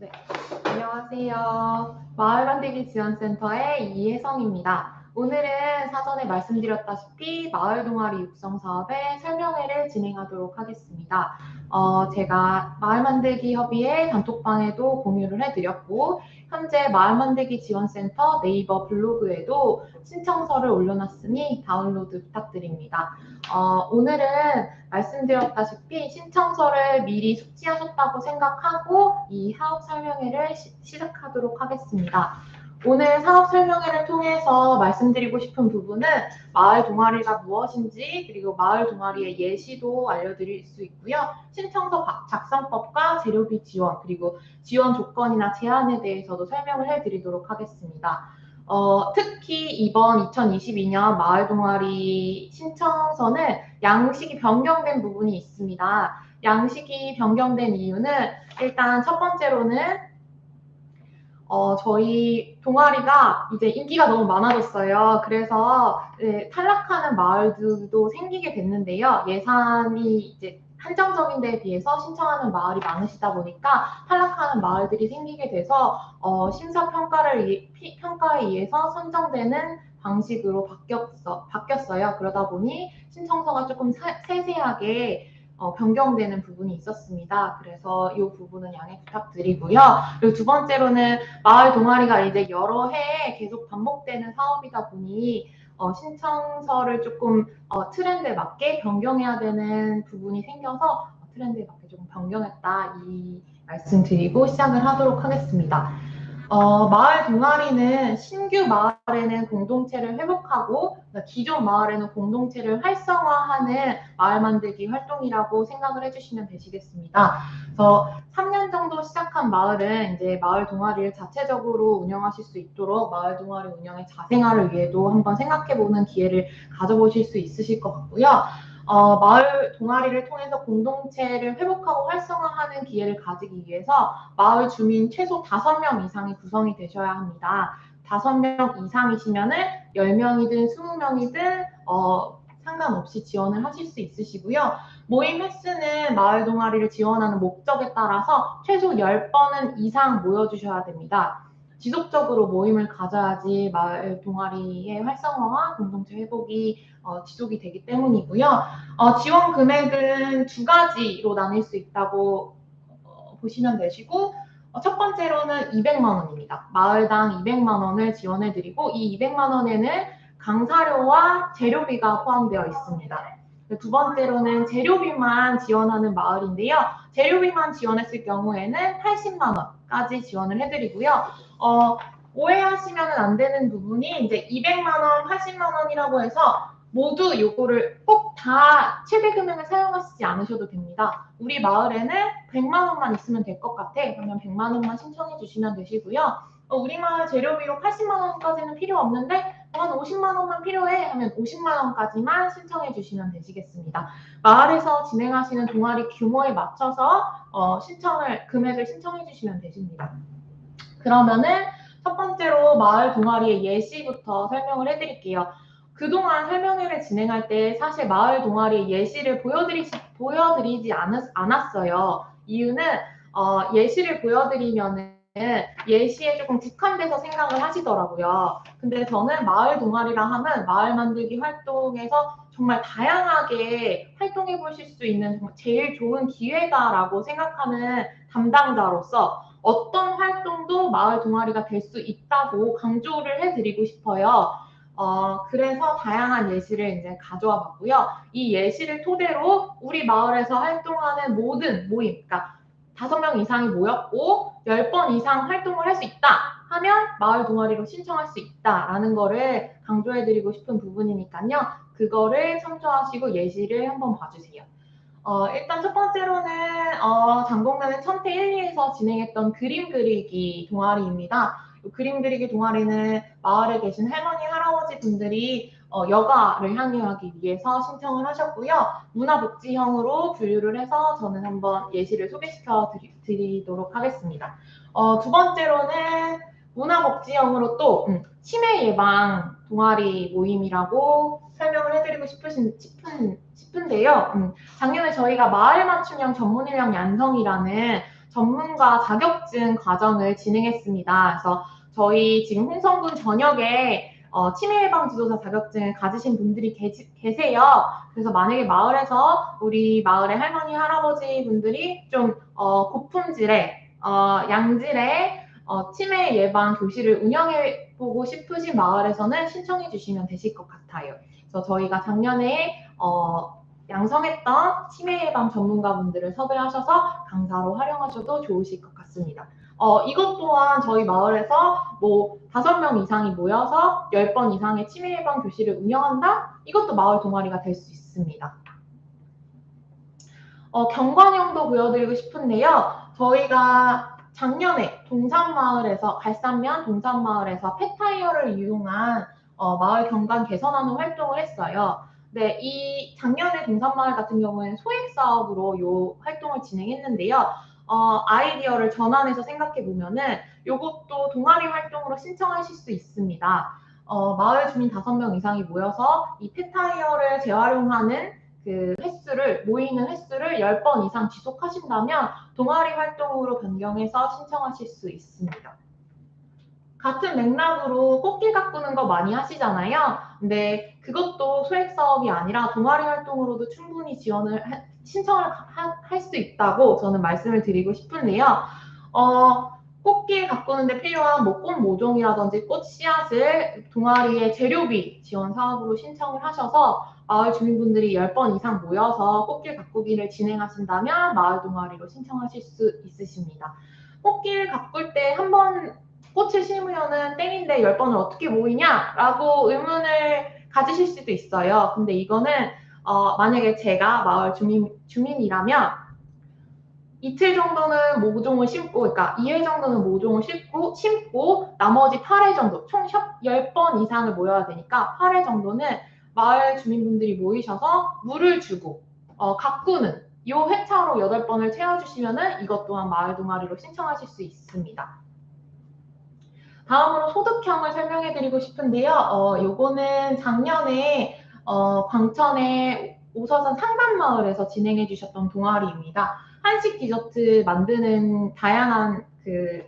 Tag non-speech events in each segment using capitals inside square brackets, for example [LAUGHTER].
네, 안녕하세요. 마을 만들기 지원센터의 이혜성입니다. 오늘은 사전에 말씀드렸다시피 마을 동아리 육성 사업의 설명회를 진행하도록 하겠습니다. 어, 제가 마을 만들기 협의회 단톡방에도 공유를 해드렸고 현재 마을 만들기 지원센터 네이버 블로그에도 신청서를 올려놨으니 다운로드 부탁드립니다. 어, 오늘은 말씀드렸다시피 신청서를 미리 숙지하셨다고 생각하고 이 사업 설명회를 시, 시작하도록 하겠습니다. 오늘 사업 설명회를 통해서 말씀드리고 싶은 부분은 마을 동아리가 무엇인지 그리고 마을 동아리의 예시도 알려드릴 수 있고요. 신청서 작성법과 재료비 지원 그리고 지원 조건이나 제한에 대해서도 설명을 해드리도록 하겠습니다. 어, 특히 이번 2022년 마을 동아리 신청서는 양식이 변경된 부분이 있습니다. 양식이 변경된 이유는 일단 첫 번째로는 어, 저희 동아리가 이제 인기가 너무 많아졌어요. 그래서 네, 탈락하는 마을들도 생기게 됐는데요. 예산이 이제 한정적인 데에 비해서 신청하는 마을이 많으시다 보니까 탈락하는 마을들이 생기게 돼서 어, 심사 평가를 평가에 의해서 선정되는 방식으로 바뀌었어, 바뀌었어요. 그러다 보니 신청서가 조금 사, 세세하게 어, 변경되는 부분이 있었습니다. 그래서 이 부분은 양해 부탁드리고요. 그리고 두 번째로는 마을 동아리가 이제 여러 해 계속 반복되는 사업이다 보니 어, 신청서를 조금 어, 트렌드에 맞게 변경해야 되는 부분이 생겨서 어, 트렌드에 맞게 조금 변경했다 이 말씀 드리고 시작을 하도록 하겠습니다. 어, 마을 동아리는 신규 마을에는 공동체를 회복하고 그러니까 기존 마을에는 공동체를 활성화하는 마을 만들기 활동이라고 생각을 해주시면 되시겠습니다. 그래서 3년 정도 시작한 마을은 이제 마을 동아리를 자체적으로 운영하실 수 있도록 마을 동아리 운영의 자생화를 위해도 한번 생각해보는 기회를 가져보실 수 있으실 것 같고요. 어, 마을 동아리를 통해서 공동체를 회복하고 활성화하는 기회를 가지기 위해서 마을 주민 최소 5명 이상이 구성이 되셔야 합니다. 5명 이상이시면은 10명이든 20명이든 어, 상관없이 지원을 하실 수 있으시고요. 모임 횟수는 마을 동아리를 지원하는 목적에 따라서 최소 10번은 이상 모여주셔야 됩니다. 지속적으로 모임을 가져야지 마을 동아리의 활성화와 공동체 회복이 어, 지속이 되기 때문이고요. 어, 지원 금액은 두 가지로 나뉠 수 있다고 어, 보시면 되시고 어, 첫 번째로는 200만 원입니다. 마을당 200만 원을 지원해 드리고 이 200만 원에는 강사료와 재료비가 포함되어 있습니다. 두 번째로는 재료비만 지원하는 마을인데요. 재료비만 지원했을 경우에는 80만 원 까지 지원을 해드리고요. 어, 오해하시면 안 되는 부분이 이제 200만 원, 80만 원이라고 해서 모두 요거를 꼭 다 최대 금액을 사용하시지 않으셔도 됩니다. 우리 마을에는 100만 원만 있으면 될 것 같아. 그러면 100만 원만 신청해 주시면 되시고요. 어, 우리 마을 재료비로 80만 원까지는 필요 없는데 한 50만 원만 필요해 하면 50만 원까지만 신청해 주시면 되시겠습니다. 마을에서 진행하시는 동아리 규모에 맞춰서 어, 신청을 금액을 신청해 주시면 되십니다. 그러면은 첫 번째로 마을 동아리의 예시부터 설명을 해드릴게요. 그동안 설명회를 진행할 때 사실 마을 동아리 예시를 보여드리지, 보여드리지 않았, 않았어요. 이유는 어, 예시를 보여드리면은 예시에 조금 국한돼서 생각을 하시더라고요. 근데 저는 마을 동아리라 하면 마을 만들기 활동에서 정말 다양하게 활동해 보실 수 있는 제일 좋은 기회다라고 생각하는 담당자로서 어떤 활동도 마을 동아리가 될 수 있다고 강조를 해드리고 싶어요. 어, 그래서 다양한 예시를 이제 가져와 봤고요. 이 예시를 토대로 우리 마을에서 활동하는 모든 모임, 그러니까 다섯 명 이상이 모였고 열 번 이상 활동을 할 수 있다 하면 마을 동아리로 신청할 수 있다라는 거를 강조해 드리고 싶은 부분이니까요. 그거를 참조하시고 예시를 한번 봐주세요. 어, 일단 첫 번째로는 어, 장공단의 천태 1, 2에서 진행했던 그림 그리기 동아리입니다. 그림 그리기 동아리는 마을에 계신 할머니, 할아버지 분들이 어, 여가를 향유하기 위해서 신청을 하셨고요. 문화복지형으로 분류를 해서 저는 한번 예시를 소개시켜 드리, 도록 하겠습니다. 어, 두 번째로는 문화복지형으로 또 음, 치매 예방 동아리 모임이라고 설명을 해드리고 싶으신, 싶은, 싶은데요. 음, 작년에 저희가 마을 맞춤형 전문 인력 양성이라는 전문가 자격증 과정을 진행했습니다. 그래서 저희 지금 홍성군 전역에 어, 치매 예방 지도사 자격증을 가지신 분들이 계, 계세요. 그래서 만약에 마을에서 우리 마을의 할머니 할아버지 분들이 좀 어, 고품질의 어, 양질의 어, 치매 예방 교실을 운영해 보고 싶으신 마을에서는 신청해 주시면 되실 것 같아요. 그래서 저희가 작년에 어, 양성했던 치매 예방 전문가분들을 섭외하셔서 강사로 활용하셔도 좋으실 것 같습니다. 어, 이것 또한 저희 마을에서 뭐 다섯 명 이상이 모여서 열 번 이상의 치매 예방 교실을 운영한다? 이것도 마을 동아리가 될 수 있습니다. 어, 경관형도 보여드리고 싶은데요. 저희가 작년에 동산마을에서 갈산면 동산마을에서 폐타이어를 이용한 어, 마을 경관 개선하는 활동을 했어요. 네, 이 작년에 동산마을 같은 경우에는 소액 사업으로 이 활동을 진행했는데요. 어, 아이디어를 전환해서 생각해 보면은 이것도 동아리 활동으로 신청하실 수 있습니다. 어, 마을 주민 다섯 명 이상이 모여서 이 폐타이어를 재활용하는 그 횟수를 모이는 횟수를 10번 이상 지속하신다면 동아리 활동으로 변경해서 신청하실 수 있습니다. 같은 맥락으로 꽃길 가꾸는 거 많이 하시잖아요. 근데 그것도 소액 사업이 아니라 동아리 활동으로도 충분히 지원을 하, 신청을 할수 있다고 저는 말씀을 드리고 싶은데요. 어, 꽃길 가꾸는데 필요한 뭐 꽃 모종이라든지 꽃 씨앗을 동아리의 재료비 지원 사업으로 신청을 하셔서 마을 주민분들이 10번 이상 모여서 꽃길 가꾸기를 진행하신다면 마을 동아리로 신청하실 수 있으십니다. 꽃길 가꿀 때 한 번 꽃을 심으면은 땡인데 10번을 어떻게 모이냐라고 의문을 가지실 수도 있어요. 근데 이거는 어, 만약에 제가 마을 주민, 주민이라면 이틀 정도는 모종을 심고, 그러니까 2회 정도는 모종을 심고, 심고, 나머지 8회 정도, 총 10번 이상을 모여야 되니까 8회 정도는 마을 주민분들이 모이셔서 물을 주고, 어, 가꾸는 이 회차로 8번을 채워주시면은 이것 또한 마을 동아리로 신청하실 수 있습니다. 다음으로 소득형을 설명해 드리고 싶은데요. 어, 요거는 작년에 어, 광천의 오서산 상담마을에서 진행해 주셨던 동아리입니다. 한식 디저트 만드는 다양한 그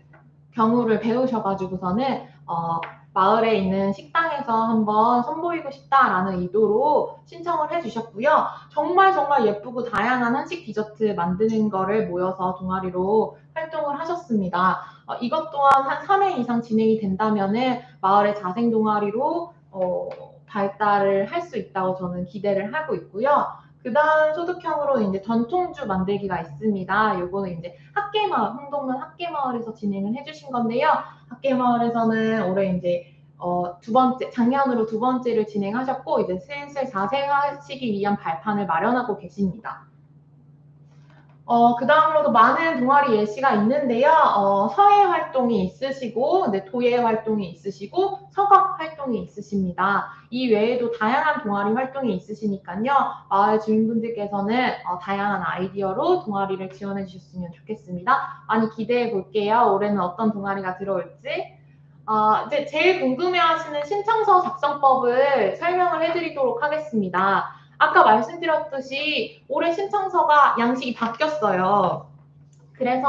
경우를 배우셔가지고서는 어, 마을에 있는 식당에서 한번 선보이고 싶다라는 의도로 신청을 해주셨고요. 정말 정말 예쁘고 다양한 한식 디저트 만드는 거를 모여서 동아리로 활동을 하셨습니다. 어, 이것 또한 한 3회 이상 진행이 된다면은 마을의 자생 동아리로 어, 발달을 할 수 있다고 저는 기대를 하고 있고요. 그 다음 소득형으로 이제 전통주 만들기가 있습니다. 요거는 이제 학계마을, 홍동면 학계마을에서 진행을 해주신 건데요. 학계마을에서는 올해 이제 어, 두 번째, 작년으로 두 번째를 진행하셨고, 이제 슬슬 자생하시기 위한 발판을 마련하고 계십니다. 어, 그 다음으로도 많은 동아리 예시가 있는데요. 어, 서예 활동이 있으시고, 네, 도예 활동이 있으시고, 서각 활동이 있으십니다. 이 외에도 다양한 동아리 활동이 있으시니까요. 마을 주민분들께서는 어, 다양한 아이디어로 동아리를 지원해 주셨으면 좋겠습니다. 많이 기대해 볼게요. 올해는 어떤 동아리가 들어올지. 어, 이제 제일 궁금해 하시는 신청서 작성법을 설명을 해드리도록 하겠습니다. 아까 말씀드렸듯이 올해 신청서가 양식이 바뀌었어요. 그래서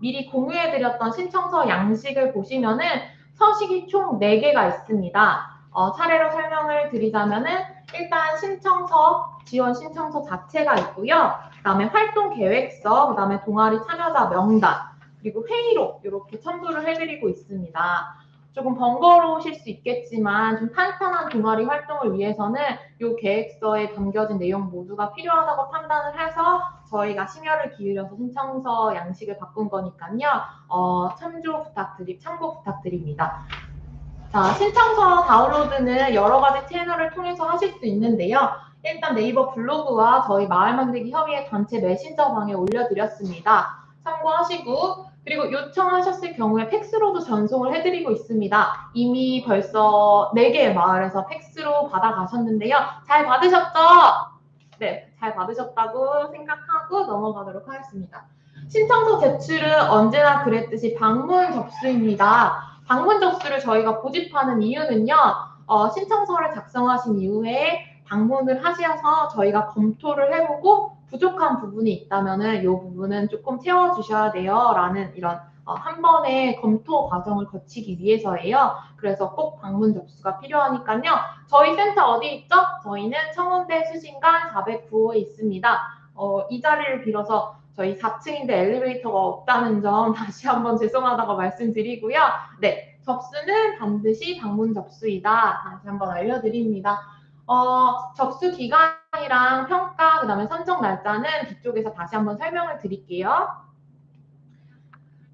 미리 공유해드렸던 신청서 양식을 보시면은 서식이 총 4개가 있습니다. 어, 차례로 설명을 드리자면은 일단 신청서, 지원 신청서 자체가 있고요. 그 다음에 활동 계획서, 그 다음에 동아리 참여자 명단, 그리고 회의록 이렇게 첨부를 해드리고 있습니다. 조금 번거로우실 수 있겠지만 좀 탄탄한 동아리 활동을 위해서는 이 계획서에 담겨진 내용 모두가 필요하다고 판단을 해서 저희가 심혈을 기울여서 신청서 양식을 바꾼 거니까요. 어, 참조 부탁드리, 참고 부탁드립니다. 자, 신청서 다운로드는 여러 가지 채널을 통해서 하실 수 있는데요. 일단 네이버 블로그와 저희 마을 만들기 협의회 단체 메신저 방에 올려드렸습니다. 참고하시고 그리고 요청하셨을 경우에 팩스로도 전송을 해드리고 있습니다. 이미 벌써 4개의 마을에서 팩스로 받아가셨는데요. 잘 받으셨죠? 네, 잘 받으셨다고 생각하고 넘어가도록 하겠습니다. 신청서 제출은 언제나 그랬듯이 방문 접수입니다. 방문 접수를 저희가 고집하는 이유는요. 어, 신청서를 작성하신 이후에 방문을 하셔서 저희가 검토를 해보고 부족한 부분이 있다면은 이 부분은 조금 채워주셔야 돼요 라는 이런 어, 한 번의 검토 과정을 거치기 위해서예요. 그래서 꼭 방문 접수가 필요하니까요. 저희 센터 어디 있죠? 저희는 청원대 수신관 409호에 있습니다. 어, 이 자리를 빌어서 저희 4층인데 엘리베이터가 없다는 점 [LAUGHS] 다시 한번 죄송하다고 말씀드리고요. 네, 접수는 반드시 방문 접수이다. 다시 한번 알려드립니다. 어, 접수 기간이랑 평가, 그 다음에 선정 날짜는 뒤쪽에서 다시 한번 설명을 드릴게요.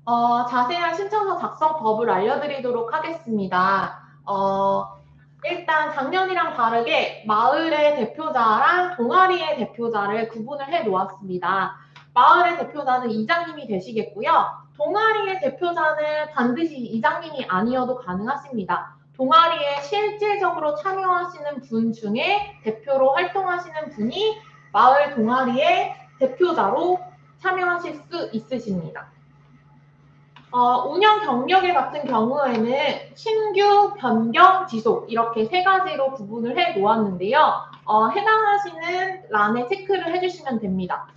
어, 자세한 신청서 작성 법을 알려드리도록 하겠습니다. 어, 일단 작년이랑 다르게 마을의 대표자랑 동아리의 대표자를 구분을 해 놓았습니다. 마을의 대표자는 이장님이 되시겠고요. 동아리의 대표자는 반드시 이장님이 아니어도 가능하십니다. 동아리에 실질적으로 참여하시는 분 중에 대표로 활동하시는 분이 마을 동아리의 대표자로 참여하실 수 있으십니다. 어, 운영 경력에 같은 경우에는 신규, 변경, 지속 이렇게 세 가지로 구분을 해 놓았는데요. 어, 해당하시는 란에 체크를 해주시면 됩니다.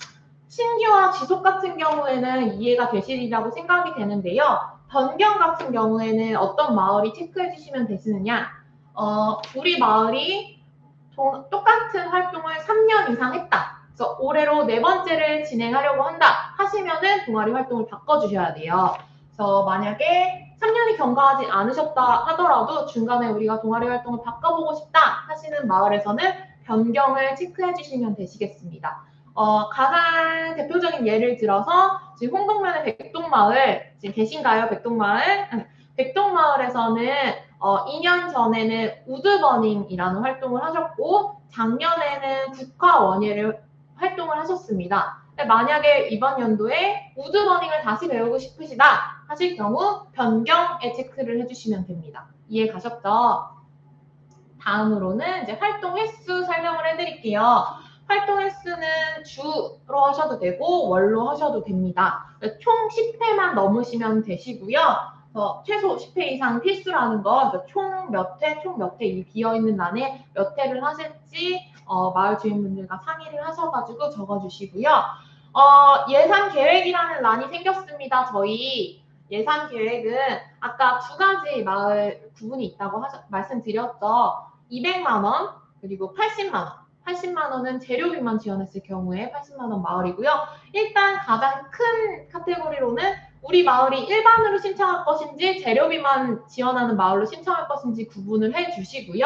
신규와 지속 같은 경우에는 이해가 되시리라고 생각이 되는데요. 변경 같은 경우에는 어떤 마을이 체크해 주시면 되시느냐? 어, 우리 마을이 동, 똑같은 활동을 3년 이상 했다. 그래서 올해로 네 번째를 진행하려고 한다 하시면은 동아리 활동을 바꿔주셔야 돼요. 그래서 만약에 3년이 경과하지 않으셨다 하더라도 중간에 우리가 동아리 활동을 바꿔보고 싶다 하시는 마을에서는 변경을 체크해 주시면 되시겠습니다. 어, 가장 대표적인 예를 들어서 지금 홍동면의 백동마을 지금 계신가요? 백동마을? 백동마을에서는 어, 2년 전에는 우드버닝이라는 활동을 하셨고 작년에는 국화원예를 활동을 하셨습니다. 만약에 이번 연도에 우드버닝을 다시 배우고 싶으시다 하실 경우 변경에 체크를 해주시면 됩니다. 이해 가셨죠? 다음으로는 이제 활동 횟수 설명을 해드릴게요. 활동 횟수는 주로 하셔도 되고 월로 하셔도 됩니다. 총 10회만 넘으시면 되시고요. 어, 최소 10회 이상 필수라는 거, 총 몇 회, 총 몇회 비어있는 란에 몇 회를 하실지 어, 마을 주인분들과 상의를 하셔가지고 적어주시고요. 어, 예산 계획이라는 란이 생겼습니다. 저희 예산 계획은 아까 두 가지 마을 구분이 있다고 하셔, 말씀드렸죠. 200만 원 그리고 80만 원. 80만 원은 재료비만 지원했을 경우에 80만 원 마을이고요. 일단 가장 큰 카테고리로는 우리 마을이 일반으로 신청할 것인지 재료비만 지원하는 마을로 신청할 것인지 구분을 해 주시고요.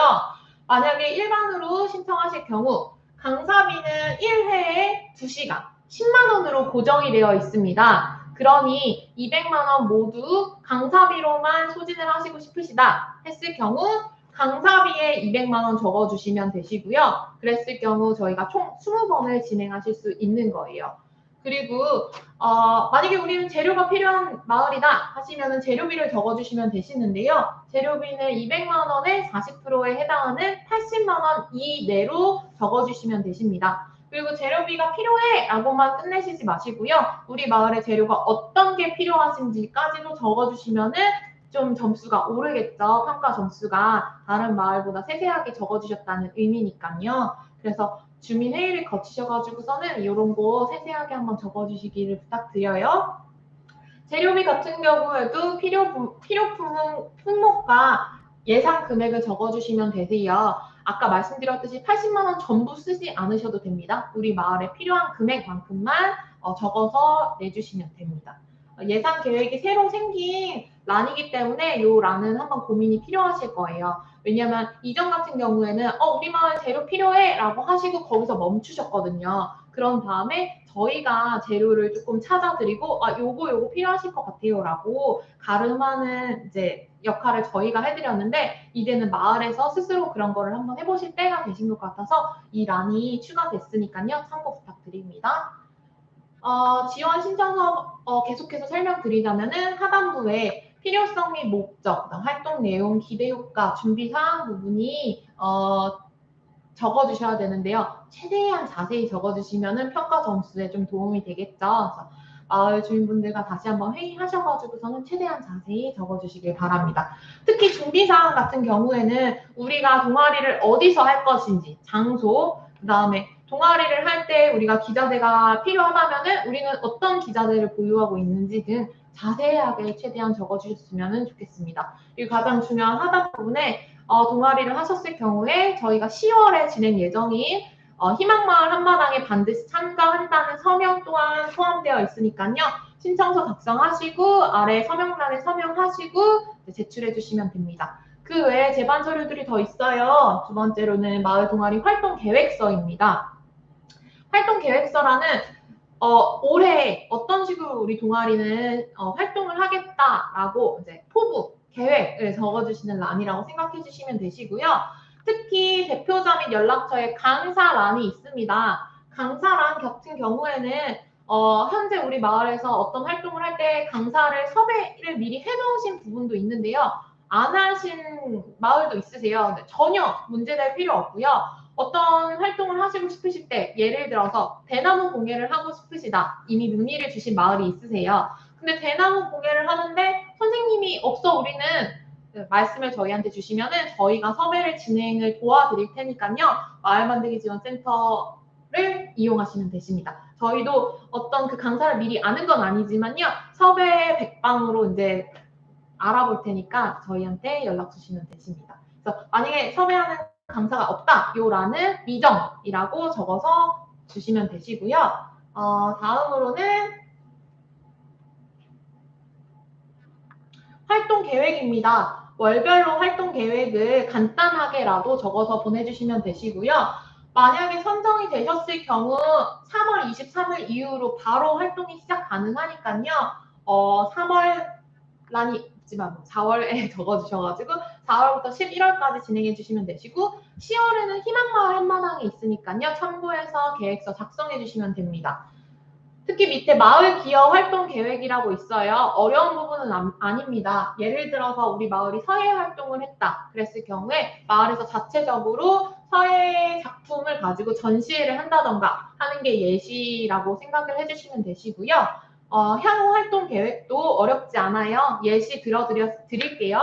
만약에 일반으로 신청하실 경우 강사비는 1회에 2시간 10만 원으로 고정이 되어 있습니다. 그러니 200만 원 모두 강사비로만 소진을 하시고 싶으시다 했을 경우 강사비에 200만 원 적어주시면 되시고요. 그랬을 경우 저희가 총 20번을 진행하실 수 있는 거예요. 그리고 어, 만약에 우리는 재료가 필요한 마을이다 하시면 재료비를 적어주시면 되시는데요. 재료비는 200만 원의 40%에 해당하는 80만 원 이내로 적어주시면 되십니다. 그리고 재료비가 필요해 라고만 끝내시지 마시고요. 우리 마을의 재료가 어떤 게 필요하신지까지도 적어주시면은 좀 점수가 오르겠죠. 평가 점수가 다른 마을보다 세세하게 적어주셨다는 의미니까요. 그래서 주민 회의를 거치셔가지고서는 이런 거 세세하게 한번 적어주시기를 부탁드려요. 재료비 같은 경우에도 필요, 필요품 품목과 예상 금액을 적어주시면 되세요. 아까 말씀드렸듯이 80만 원 전부 쓰지 않으셔도 됩니다. 우리 마을에 필요한 금액만큼만 어, 적어서 내주시면 됩니다. 예산 계획이 새로 생긴 란이기 때문에 이 란은 한번 고민이 필요하실 거예요. 왜냐하면 이전 같은 경우에는 어 우리 마을 재료 필요해 라고 하시고 거기서 멈추셨거든요. 그런 다음에 저희가 재료를 조금 찾아드리고 아 요거 요거 필요하실 것 같아요 라고 가름하는 이제 역할을 저희가 해드렸는데 이제는 마을에서 스스로 그런 거를 한번 해보실 때가 되신 것 같아서 이 란이 추가됐으니까요 참고 부탁드립니다. 어, 지원 신청서 어, 계속해서 설명드리자면은 하단부에 필요성 및 목적, 활동 내용, 기대 효과, 준비 사항 부분이 어, 적어주셔야 되는데요. 최대한 자세히 적어주시면은 평가 점수에 좀 도움이 되겠죠. 그래서 마을 주민분들과 다시 한번 회의하셔가지고서는 최대한 자세히 적어주시길 바랍니다. 특히 준비사항 같은 경우에는 우리가 동아리를 어디서 할 것인지, 장소, 그 다음에 동아리를 할 때 우리가 기자재가 필요하다면 은 우리는 어떤 기자재를 보유하고 있는지 등 자세하게 최대한 적어주셨으면 좋겠습니다. 그리고 가장 중요한 하단 부분에 어, 동아리를 하셨을 경우에 저희가 10월에 진행 예정인 어, 희망마을 한마당에 반드시 참가한다는 서명 또한 포함되어 있으니까요. 신청서 작성하시고 아래 서명란에 서명하시고 제출해 주시면 됩니다. 그 외에 제반 서류들이 더 있어요. 두 번째로는 마을 동아리 활동 계획서입니다. 활동 계획서라는 어, 올해 어떤 식으로 우리 동아리는 어, 활동을 하겠다라고 이제 포부 계획을 적어주시는 란이라고 생각해 주시면 되시고요. 특히 대표자 및 연락처에 강사란이 있습니다. 강사란 같은 경우에는 어, 현재 우리 마을에서 어떤 활동을 할 때 강사를 섭외를 미리 해놓으신 부분도 있는데요. 안 하신 마을도 있으세요. 전혀 문제될 필요 없고요. 어떤 활동을 하시고 싶으실 때 예를 들어서 대나무 공예를 하고 싶으시다. 이미 문의를 주신 마을이 있으세요. 근데 대나무 공예를 하는데 선생님이 없어 우리는 말씀을 저희한테 주시면은 저희가 섭외를 진행을 도와드릴 테니까요. 마을 만들기 지원 센터를 이용하시면 되십니다. 저희도 어떤 그 강사를 미리 아는 건 아니지만요. 섭외 백방으로 이제 알아볼 테니까 저희한테 연락 주시면 되십니다. 그래서 만약에 섭외하는 강사가 없다, 요라는 미정이라고 적어서 주시면 되시고요. 어, 다음으로는 활동 계획입니다. 월별로 활동 계획을 간단하게라도 적어서 보내주시면 되시고요. 만약에 선정이 되셨을 경우 3월 23일 이후로 바로 활동이 시작 가능하니까요. 어, 3월란이 있지만 4월에 적어주셔가지고 4월부터 11월까지 진행해 주시면 되시고 10월에는 희망마을 한마당에 있으니까요. 참고해서 계획서 작성해 주시면 됩니다. 특히 밑에 마을 기여 활동 계획이라고 있어요. 어려운 부분은 아, 닙니다 예를 들어서 우리 마을이 서예 활동을 했다. 그랬을 경우에 마을에서 자체적으로 서예 작품을 가지고 전시회를 한다던가 하는 게 예시라고 생각을 해주시면 되시고요. 어, 향후 활동 계획도 어렵지 않아요. 예시 들어드릴게요.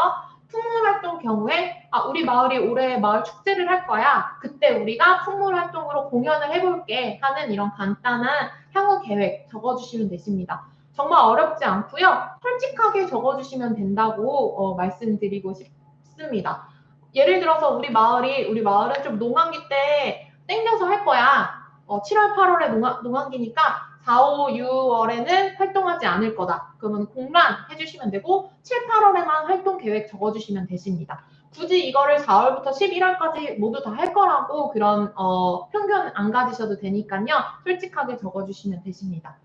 풍물 활동 경우에 아, 우리 마을이 올해 마을 축제를 할 거야. 그때 우리가 풍물 활동으로 공연을 해볼게 하는 이런 간단한 향후 계획 적어주시면 되십니다. 정말 어렵지 않고요. 솔직하게 적어주시면 된다고 어, 말씀드리고 싶습니다. 예를 들어서 우리 마을이 우리 마을은 좀 농한기 때 땡겨서 할 거야. 어, 7월, 8월에 농한, 농한기니까 4, 5, 6월에는 활동하지 않을 거다. 그러면 공란 해주시면 되고 7, 8월에만 활동 계획 적어주시면 되십니다. 굳이 이거를 4월부터 11월까지 모두 다 할 거라고 그런 어, 편견 안 가지셔도 되니까요. 솔직하게 적어주시면 되십니다.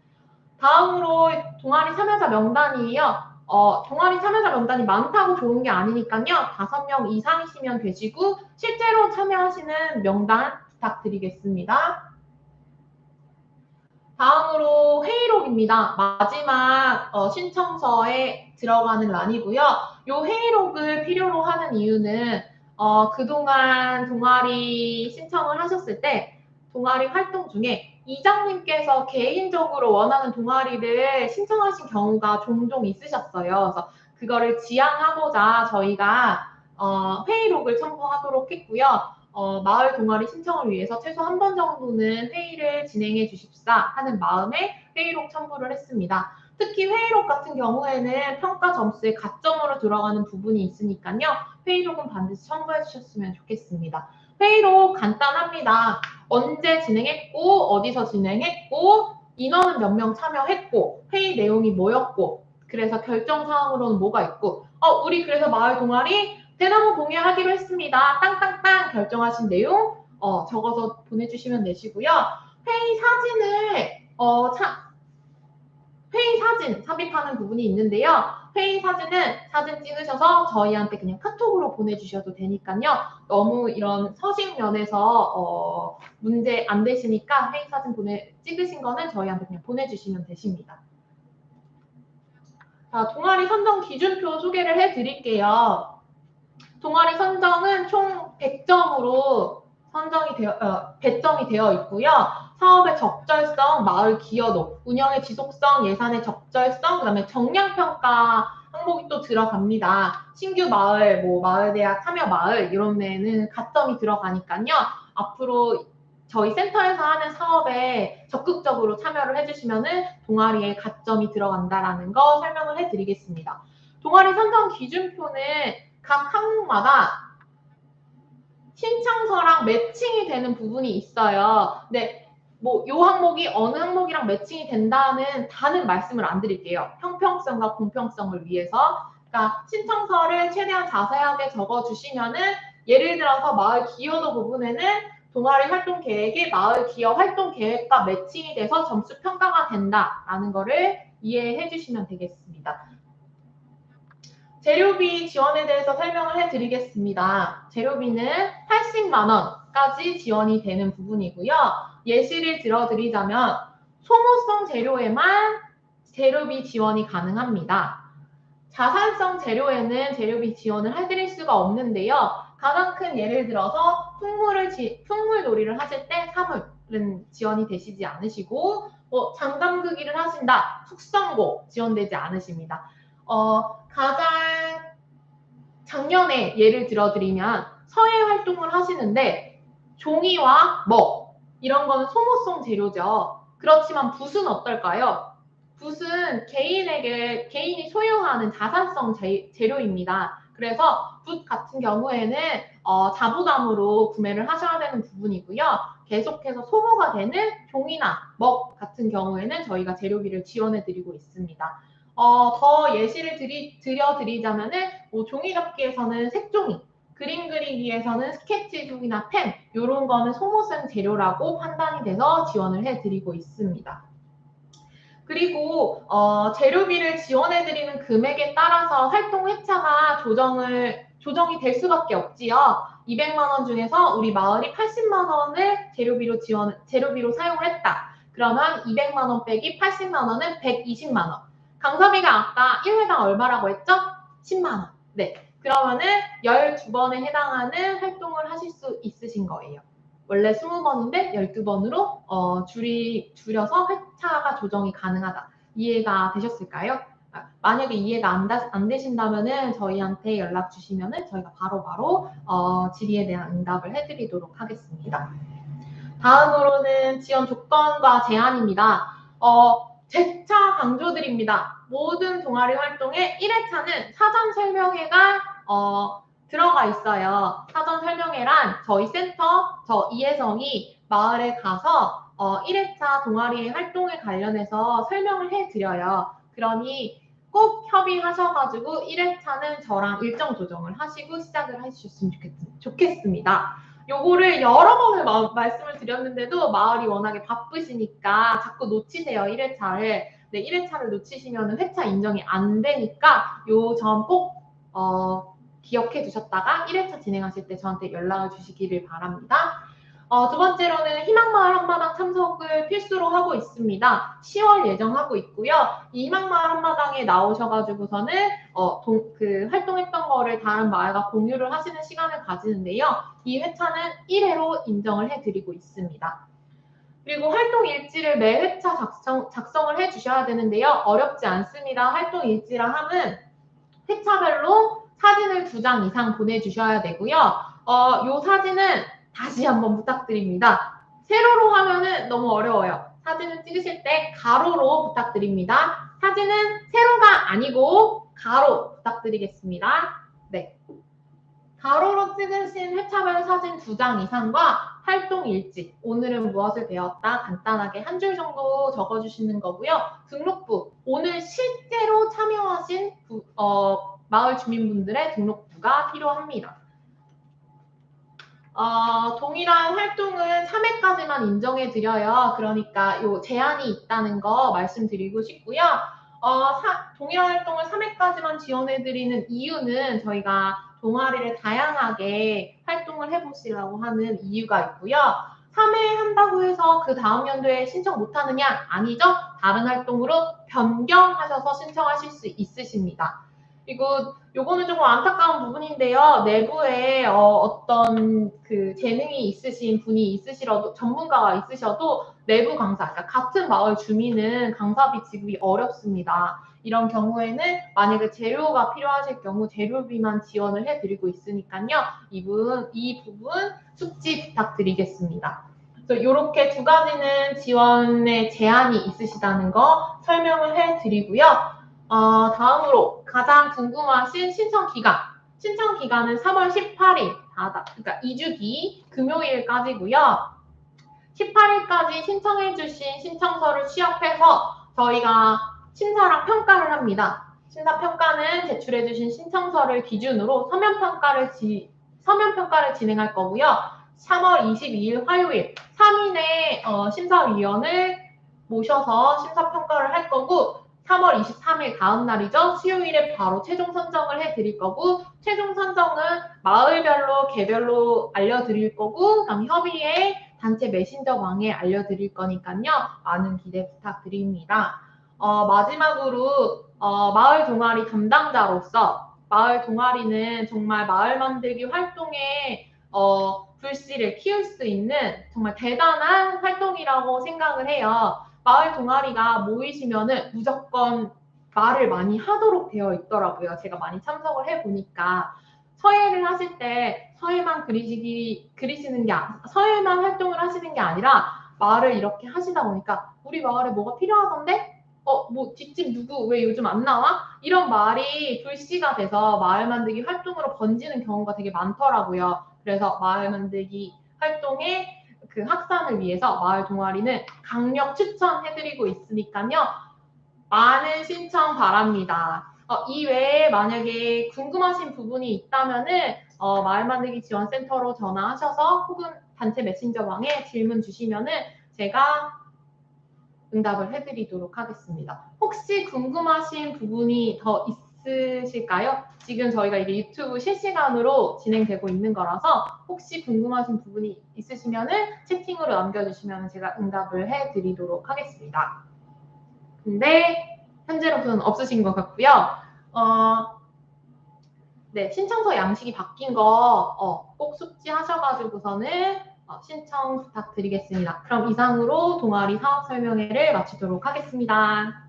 다음으로 동아리 참여자 명단이에요. 어, 동아리 참여자 명단이 많다고 좋은 게 아니니까요. 5명 이상이시면 되시고 실제로 참여하시는 명단 부탁드리겠습니다. 다음으로 회의록입니다. 마지막 어, 신청서에 들어가는 란이고요. 이 회의록을 필요로 하는 이유는 어, 그동안 동아리 신청을 하셨을 때 동아리 활동 중에 이장님께서 개인적으로 원하는 동아리를 신청하신 경우가 종종 있으셨어요. 그래서 그거를 지향하고자 저희가 어, 회의록을 첨부하도록 했고요. 어, 마을 동아리 신청을 위해서 최소 한 번 정도는 회의를 진행해 주십사 하는 마음에 회의록 첨부를 했습니다. 특히 회의록 같은 경우에는 평가 점수에 가점으로 들어가는 부분이 있으니까요. 회의록은 반드시 첨부해 주셨으면 좋겠습니다. 회의록 간단합니다. 언제 진행했고, 어디서 진행했고, 인원은 몇 명 참여했고, 회의 내용이 뭐였고, 그래서 결정 사항으로는 뭐가 있고, 어, 우리 그래서 마을 동아리 대나무 공유하기로 했습니다. 땅땅땅 결정하신 내용 어, 적어서 보내주시면 되시고요. 회의 사진을 어, 차, 회의 사진 삽입하는 부분이 있는데요. 회의 사진은 사진 찍으셔서 저희한테 그냥 카톡으로 보내주셔도 되니까요. 너무 이런 서식 면에서 어, 문제 안 되시니까 회의 사진 보내 찍으신 거는 저희한테 그냥 보내주시면 되십니다. 자, 동아리 선정 기준표 소개를 해드릴게요. 동아리 선정은 총 100점으로 선정이 되어, 어, 배점이 되어 있고요. 사업의 적절성, 마을 기여도, 운영의 지속성, 예산의 적절성, 그다음에 정량 평가 항목이 또 들어갑니다. 신규 마을, 뭐 마을대학 참여 마을 이런 데는 가점이 들어가니까요. 앞으로 저희 센터에서 하는 사업에 적극적으로 참여를 해주시면은 동아리에 가점이 들어간다라는 거 설명을 해드리겠습니다. 동아리 선정 기준표는 각 항목마다 신청서랑 매칭이 되는 부분이 있어요. 근데 뭐 요 항목이 어느 항목이랑 매칭이 된다는 다는 말씀을 안 드릴게요. 형평성과 공평성을 위해서. 그러니까 신청서를 최대한 자세하게 적어 주시면은 예를 들어서 마을 기여도 부분에는 동아리 활동 계획이 마을 기여 활동 계획과 매칭이 돼서 점수 평가가 된다라는 거를 이해해 주시면 되겠습니다. 재료비 지원에 대해서 설명을 해드리겠습니다. 재료비는 80만 원까지 지원이 되는 부분이고요. 예시를 들어드리자면 소모성 재료에만 재료비 지원이 가능합니다. 자산성 재료에는 재료비 지원을 해드릴 수가 없는데요. 가장 큰 예를 들어서 풍물을 지, 풍물 놀이를 하실 때 사물은 지원이 되시지 않으시고 뭐 장담극기를 하신다 숙성고 지원되지 않으십니다. 어, 가장 작년에 예를 들어드리면 서예 활동을 하시는데 종이와 먹 이런 거는 소모성 재료죠. 그렇지만 붓은 어떨까요? 붓은 개인에게 개인이 소유하는 자산성 재, 재료입니다. 그래서 붓 같은 경우에는 어, 자부담으로 구매를 하셔야 되는 부분이고요. 계속해서 소모가 되는 종이나 먹 같은 경우에는 저희가 재료비를 지원해 드리고 있습니다. 어, 더 예시를 드리, 드려드리자면은 뭐 종이접기에서는 색종이, 그림 그리기에서는 스케치북이나 펜 이런 거는 소모성 재료라고 판단이 돼서 지원을 해드리고 있습니다. 그리고 어, 재료비를 지원해드리는 금액에 따라서 활동 회차가 조정을 조정이 될 수밖에 없지요. 200만 원 중에서 우리 마을이 80만 원을 재료비로 지원 재료비로 사용을 했다. 그러면 200만 원 빼기 80만 원은 120만 원. 강사비가 아까 1회당 얼마라고 했죠? 10만 원. 네. 그러면은 12번에 해당하는 활동을 하실 수 있으신 거예요. 원래 20번인데 12번으로 어, 줄이 줄여서 회차가 조정이 가능하다. 이해가 되셨을까요? 아, 만약에 이해가 안, 다, 안 되신다면은 저희한테 연락 주시면은 저희가 바로 바로 어, 질의에 대한 응답을 해드리도록 하겠습니다. 다음으로는 지원 조건과 제한입니다. 어, 재차 강조드립니다. 모든 동아리 활동의 1회차는 사전 설명회가 어, 들어가 있어요. 사전 설명회란 저희 센터, 저 이혜성이 마을에 가서 어, 1회차 동아리 활동에 관련해서 설명을 해드려요. 그러니 꼭 협의하셔가지고 1회차는 저랑 일정 조정을 하시고 시작을 해주셨으면 좋겠, 습니다 요거를 여러 번을 마, 말씀을 드렸는데도 마을이 워낙에 바쁘시니까 자꾸 놓치세요, 1회차를. 네, 1회차를 놓치시면 회차 인정이 안 되니까 요 점 꼭, 어, 기억해 두셨다가 1회차 진행하실 때 저한테 연락을 주시기를 바랍니다. 어, 두 번째로는 희망마을 한마당 참석을 필수로 하고 있습니다. 10월 예정하고 있고요. 이 희망마을 한마당에 나오셔가지고서는 어, 동, 그 활동했던 거를 다른 마을과 공유를 하시는 시간을 가지는데요. 이 회차는 1회로 인정을 해드리고 있습니다. 그리고 활동 일지를 매 회차 작성, 작성을 해주셔야 되는데요. 어렵지 않습니다. 활동 일지라 함은 회차별로 사진을 두 장 이상 보내주셔야 되고요. 어, 요 사진은 다시 한번 부탁드립니다. 세로로 하면은 너무 어려워요. 사진을 찍으실 때 가로로 부탁드립니다. 사진은 세로가 아니고 가로 부탁드리겠습니다. 네. 가로로 찍으신 회차별 사진 두 장 이상과 활동 일지, 오늘은 무엇을 배웠다 간단하게 한 줄 정도 적어주시는 거고요. 등록부, 오늘 실제로 참여하신 부, 어, 마을 주민분들의 등록부가 필요합니다. 어, 동일한 활동은 3회까지만 인정해 드려요. 그러니까 요 제한이 있다는 거 말씀드리고 싶고요. 어, 사, 동일한 활동을 3회까지만 지원해 드리는 이유는 저희가 동아리를 다양하게 활동을 해 보시라고 하는 이유가 있고요. 3회 한다고 해서 그 다음 연도에 신청 못 하느냐? 아니죠. 다른 활동으로 변경하셔서 신청하실 수 있으십니다. 그리고 요거는 조금 안타까운 부분인데요. 내부에 어, 떤그 재능이 있으신 분이 있으시라도 전문가가 있으셔도 내부 강사, 그러니까 같은 마을 주민은 강사비 지급이 어렵습니다. 이런 경우에는 만약에 재료가 필요하실 경우 재료비만 지원을 해드리고 있으니까요. 이분 이 부분 숙지 부탁드리겠습니다. 이렇게 두 가지는 지원에 제한이 있으시다는 거 설명을 해드리고요. 어, 다음으로 가장 궁금하신 신청 기간. 신청 기간은 3월 18일, 다, 그러니까 2주 뒤 금요일까지고요. 18일까지 신청해주신 신청서를 취합해서 저희가 심사랑 평가를 합니다. 심사 평가는 제출해주신 신청서를 기준으로 서면 평가를 지, 서면 평가를 진행할 거고요. 3월 22일 화요일 3인의 어, 심사위원을 모셔서 심사 평가를 할 거고 3월 23일 다음 날이죠. 수요일에 바로 최종 선정을 해드릴 거고 최종 선정은 마을별로 개별로 알려드릴 거고 그다음 협의회 단체 메신저방에 알려드릴 거니까요. 많은 기대 부탁드립니다. 어, 마지막으로 어, 마을 동아리 담당자로서 마을 동아리는 정말 마을 만들기 활동에 어, 불씨를 키울 수 있는 정말 대단한 활동이라고 생각을 해요. 마을 동아리가 모이시면은 무조건 말을 많이 하도록 되어 있더라고요. 제가 많이 참석을 해 보니까 서예를 하실 때 서예만 그리시기 그리시는 게 아- 서예만 활동을 하시는 게 아니라 말을 이렇게 하시다 보니까 우리 마을에 뭐가 필요하던데 어 뭐 뒷집 누구 왜 요즘 안 나와 이런 말이 불씨가 돼서 마을 만들기 활동으로 번지는 경우가 되게 많더라고요. 그래서 마을 만들기 활동에 그 확산을 위해서 마을 동아리는 강력 추천해드리고 있으니까요. 많은 신청 바랍니다. 어, 이 외에 만약에 궁금하신 부분이 있다면은 어, 마을 만들기 지원센터로 전화하셔서 혹은 단체 메신저방에 질문 주시면은 제가 응답을 해드리도록 하겠습니다. 혹시 궁금하신 부분이 더 있으 실까요? 지금 저희가 이게 유튜브 실시간으로 진행되고 있는 거라서 혹시 궁금하신 부분이 있으시면은 채팅으로 남겨주시면 제가 응답을 해드리도록 하겠습니다. 근데 현재로서는 없으신 것 같고요. 어, 네, 신청서 양식이 바뀐 거 어, 꼭 숙지하셔가지고서는 어, 신청 부탁드리겠습니다. 그럼 이상으로 동아리 사업 설명회를 마치도록 하겠습니다.